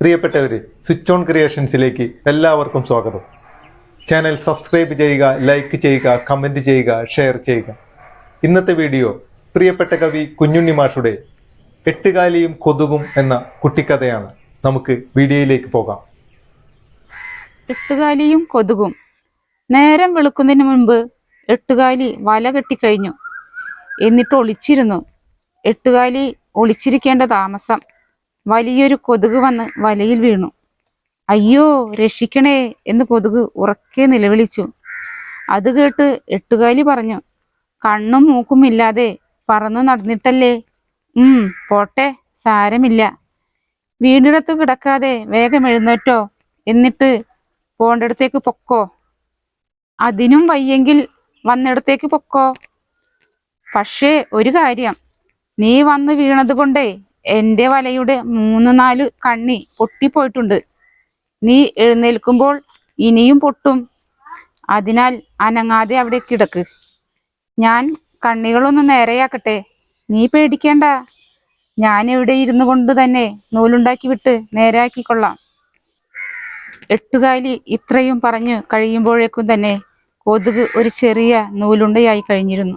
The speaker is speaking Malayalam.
പ്രിയപ്പെട്ടവരെ സ്വിച്ച് ഓൺ ക്രിയേഷൻസിലേക്ക് എല്ലാവർക്കും സ്വാഗതം. ചാനൽ സബ്സ്ക്രൈബ് ചെയ്യുക ലൈക്ക് ചെയ്യുക കമന്റ് ചെയ്യുക ഷെയർ ചെയ്യുക. ഇന്നത്തെ വീഡിയോ പ്രിയപ്പെട്ട കവി കുഞ്ഞുണ്ണി മാഷുടെ എട്ടുകാലിയും കൊതുകും എന്ന കുട്ടിക്കഥയാണ്. നമുക്ക് വീഡിയോയിലേക്ക് പോകാം. എട്ടുകാലിയും കൊതുകും. നേരം വെളുക്കുന്നതിന് മുൻപ് എട്ടുകാലി വല കെട്ടിക്കഴിഞ്ഞു. എന്നിട്ട് ഒളിച്ചിരുന്നു. എട്ടുകാലി ഒളിച്ചിരിക്കേണ്ട താമസം. വലിയൊരു കൊതുക് വന്ന് വലയിൽ വീണു. അയ്യോ രക്ഷിക്കണേ എന്ന് കൊതുക് ഉറക്കെ നിലവിളിച്ചു. അത് കേട്ട് എട്ടുകാലി പറഞ്ഞു കണ്ണും മൂക്കും ഇല്ലാതെ പറന്നു നടന്നിട്ടല്ലേ? ഉം പോട്ടെ സാരമില്ല. വീടിനടുത്ത് കിടക്കാതെ വേഗം എഴുന്നേറ്റോ എന്നിട്ട് പോണ്ടിടത്തേക്ക് പൊക്കോ. അതിനും വയ്യെങ്കിൽ വന്നിടത്തേക്ക് പൊക്കോ. പക്ഷേ ഒരു കാര്യം. നീ വന്ന് വീണത് കൊണ്ടേ എന്റെ വലയുടെ മൂന്ന് നാല് കണ്ണി പൊട്ടിപ്പോയിട്ടുണ്ട്. നീ എഴുന്നേൽക്കുമ്പോൾ ഇനിയും പൊട്ടും. അതിനാൽ അനങ്ങാതെ അവിടെ കിടക്ക്. ഞാൻ കണ്ണികളൊന്ന് നേരെയാക്കട്ടെ. നീ പേടിക്കേണ്ട. ഞാൻ ഇവിടെ ഇരുന്നു കൊണ്ട് തന്നെ നൂലുണ്ടാക്കി വിട്ട് നേരെയാക്കിക്കൊള്ളാം എട്ടുകാലി ഇത്രയും പറഞ്ഞു കഴിയുമ്പോഴേക്കും തന്നെ കൊതുക് ഒരു ചെറിയ നൂലുണ്ടയായി കഴിഞ്ഞിരുന്നു.